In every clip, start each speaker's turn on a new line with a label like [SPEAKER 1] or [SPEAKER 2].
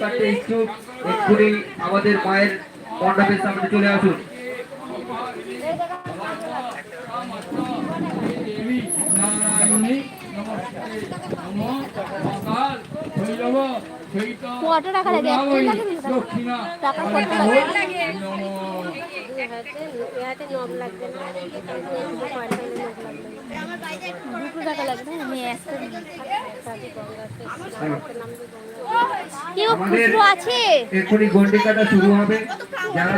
[SPEAKER 1] কাটতে ইচ্ছুক এক্ষুনি আমাদের মায়ের মণ্ডপের সামনে চলে আসুন
[SPEAKER 2] কত টাকা লাগে?
[SPEAKER 3] দক্ষিণা
[SPEAKER 2] টাকা কত লাগে?
[SPEAKER 4] দুটো নব লাগবে না।
[SPEAKER 2] দুটো টাকা লাগবে না আমি একটা দিই।
[SPEAKER 4] তাতে গঙ্গাতে নামবে গঙ্গা
[SPEAKER 2] কি ও
[SPEAKER 1] আমাদের-
[SPEAKER 2] খুচরো আছে?
[SPEAKER 1] এক্ষুনি গন্ডি কাটা শুরু হবে। যারা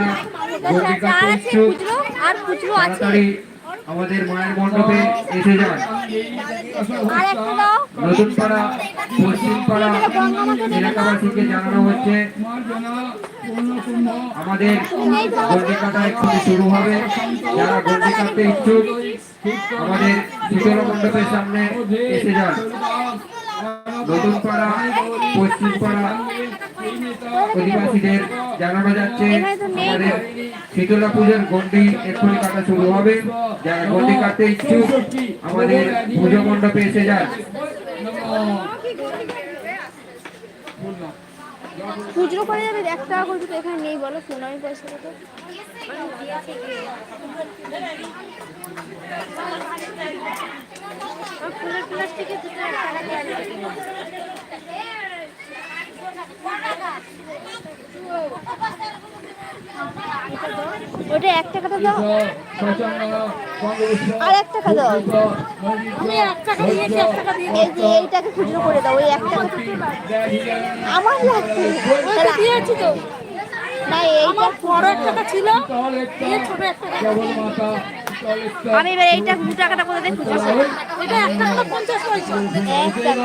[SPEAKER 1] গন্ডি
[SPEAKER 2] যার আছে খুচরো আর খুচরো আছে।
[SPEAKER 1] আমাদের মায়ের মণ্ডপে এসে যান।
[SPEAKER 2] আর একটা দাও।
[SPEAKER 1] নতুন পাড়া পশ্চিম পাড়া এলাকাবাসীকে জানানো হচ্ছে। আমাদের গন্ডি কাটা এক্ষুনি শুরু হবে। যারা গন্ডি কাটতে ইচ্ছুক, আমাদের শীতলা মণ্ডপের সামনে এসে যান। নতুন পাড়া পশ্চিম পাড়া অধিবাসীদের জানানো যাচ্ছে। আমাদের শীতলা পুজোর গন্ডি এক্ষুনি কাটা শুরু হবে। যারা গন্ডি কাটতে ইচ্ছুক, আমাদের পুজো মণ্ডপে এসে যান।
[SPEAKER 2] খুচরো করে যাবে এক টাকা করে তো এখানে নেই, বলো সুনামি পয়সা তো
[SPEAKER 4] ফুলের প্লাস্টিকে।
[SPEAKER 2] ওটা এক টাকাটা দাও। আর এক টাকা দাও।
[SPEAKER 4] আমি এক টাকা দিয়েছি এক টাকা দিয়ে
[SPEAKER 2] এই যে এইটাকে খুচরো করে দাও ওই এক টাকা। আমার তাহলে-
[SPEAKER 4] দিয়েছি তো।
[SPEAKER 2] না এইটা
[SPEAKER 4] বড় এক টাকা ছিল। এই ছোট এক টাকা
[SPEAKER 2] আমি এবার এইটা দু টাকাটা করে দেখ খুচরো
[SPEAKER 4] এটা এক টাকা পঞ্চাশ পয়সা।
[SPEAKER 2] এক টাকা।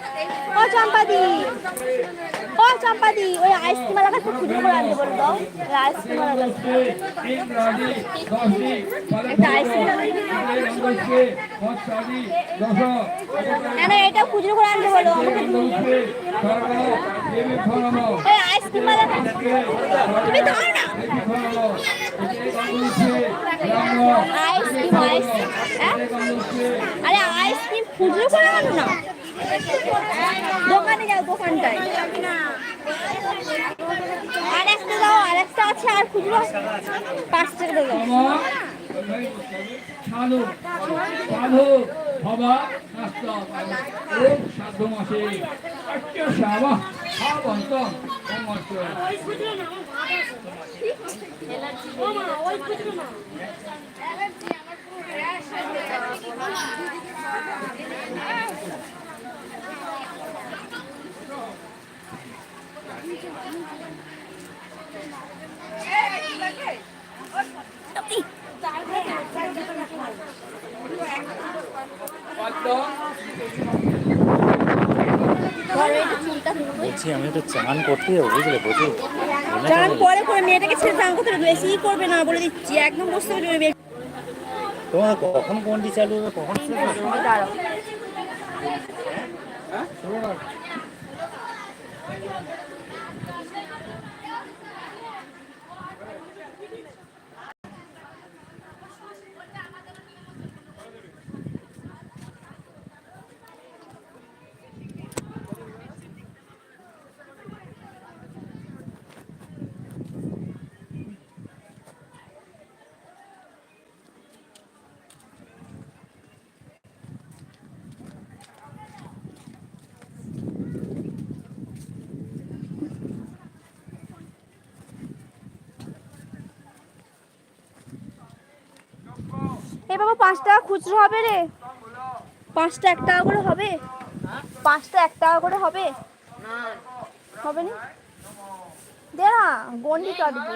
[SPEAKER 2] চম্পাদি। ও চম্পাদি ওই আইসক্রিম এলাকা খুচরো করে আনতে বলো দাও আইসক্রিম এলাকা একটা আইসক্রিম না না এটা খুচরো করে আনতে বলো। ওই আইসক্রিম এলাকা তুমি দাও না। আইসক্রিম আইসক্রিম হ্যাঁ? আরে আইসক্রিম খুচরো করে না? দোকানে যাও দোকানটায়। আর একটা দাও আর একটা আছে আর খুচরো পাঁচ টাকা দাও।
[SPEAKER 3] সাধু সাধু হবা নাস্তা ওম সাধ্য মাসে অট্ট শাবা শাবন্ত ওমস্ত
[SPEAKER 2] ঘরে
[SPEAKER 5] বলছি আমি তো চান করতে যাব বুঝলে প্রচুর
[SPEAKER 2] চান পরে করে মেয়েটাকে ছেড়ে চান করতে বেশি করবে না বলে দিচ্ছি একদম বসতে পারবে
[SPEAKER 5] তোমার কখন কোনটি চালু হবে কখন?
[SPEAKER 2] দাঁড়াও। বাবা পাঁচ টাকা খুচরো হবে রে। পাঁচটা এক টাকা করে হবে? পাঁচটা এক টাকা করে হবে? হবে না? দে না, গন্ডি কাটবো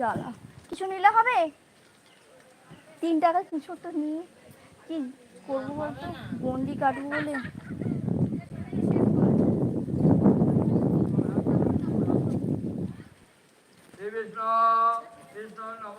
[SPEAKER 2] জ্বালা। কিছু নিলে হবে? তিন টাকা কিছু তো নিয়ে কি করব বলতো? গন্ডি কাটবো বলে।
[SPEAKER 3] বিষ্ণু কৃষ্ণ নম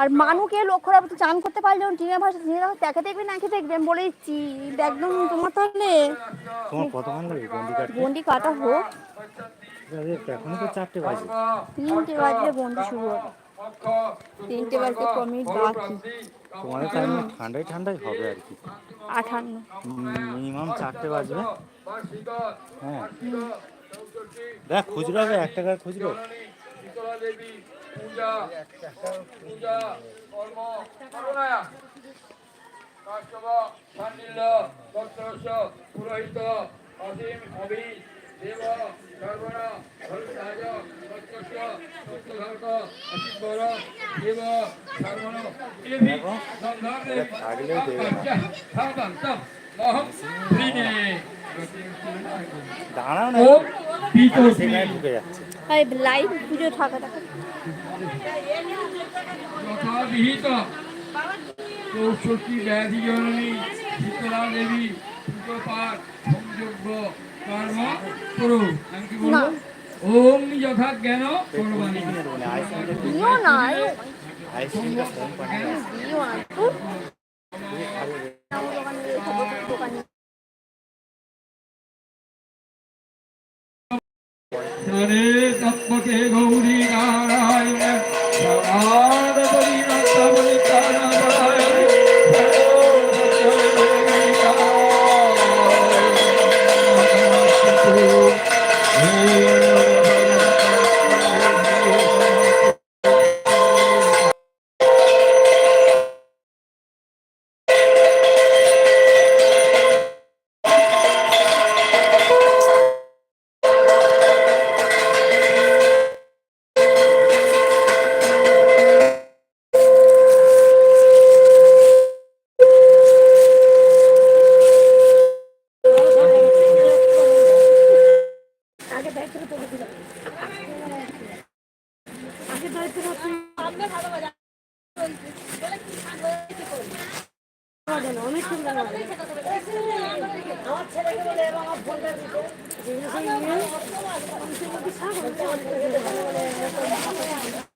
[SPEAKER 2] আর মানুকে লক্ষ্য রাখব চান করতে পারলে যখন টিনের ভাষা টিনের ভাষা তাকে দেখবি নাকি দেখবি আমি বলে দিচ্ছি একদম তোমার তাহলে
[SPEAKER 5] তোমার কতক্ষণ লাগবে গন্ডি কাটতে?
[SPEAKER 2] গন্ডি কাটা হোক।
[SPEAKER 5] এখনও তো চারটে বাজে।
[SPEAKER 2] তিনটে বাজলে গন্ডি শুরু হবে। তিনটে বাজতে ক মিনিট বাকি
[SPEAKER 5] তোমাদের টাইমে ঠান্ডায় ঠান্ডাই হবে আর কি।
[SPEAKER 2] আঠান্ন।
[SPEAKER 5] মিনিমাম চারটে বাজবে। হ্যাঁ। দেখ খুচরো হবে এক টাকার খুচরো।
[SPEAKER 3] পূজা পূজা কর্ম করুণায়া কাশ্যপ সান্ডিল্য দত্তরস্য পুরোহিত অসীম অভি দেব সর্বণ ভরসাজ দত্তস্য দত্তঘাত অসিবর দেব সর্বণ। দেবী মহম শ্রীনে
[SPEAKER 5] দাঁড়াও না।
[SPEAKER 3] ও
[SPEAKER 5] সেখানে ঢুকে
[SPEAKER 2] লাইভ পুজো থাকা থাকা।
[SPEAKER 3] যথাবিহিত চৌষট্টি ব্যাধি জননী শীতলা দেবী পুজো পাঠ সংযোগ্য কর্ম করু আমি কি বলব? ওম যথা জ্ঞান
[SPEAKER 2] তৎপকে গৌরী নারায়ণ।
[SPEAKER 5] Oh. 全然分
[SPEAKER 2] かんない。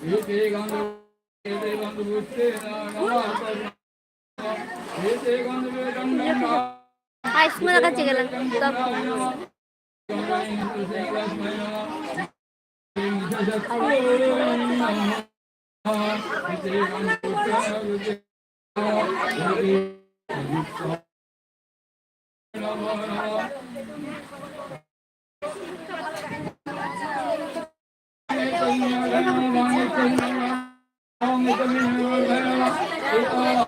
[SPEAKER 2] 이 대강도
[SPEAKER 3] 이 대강도 붙여 나가
[SPEAKER 2] আইসমানের কাছে গেলেন
[SPEAKER 3] Oh,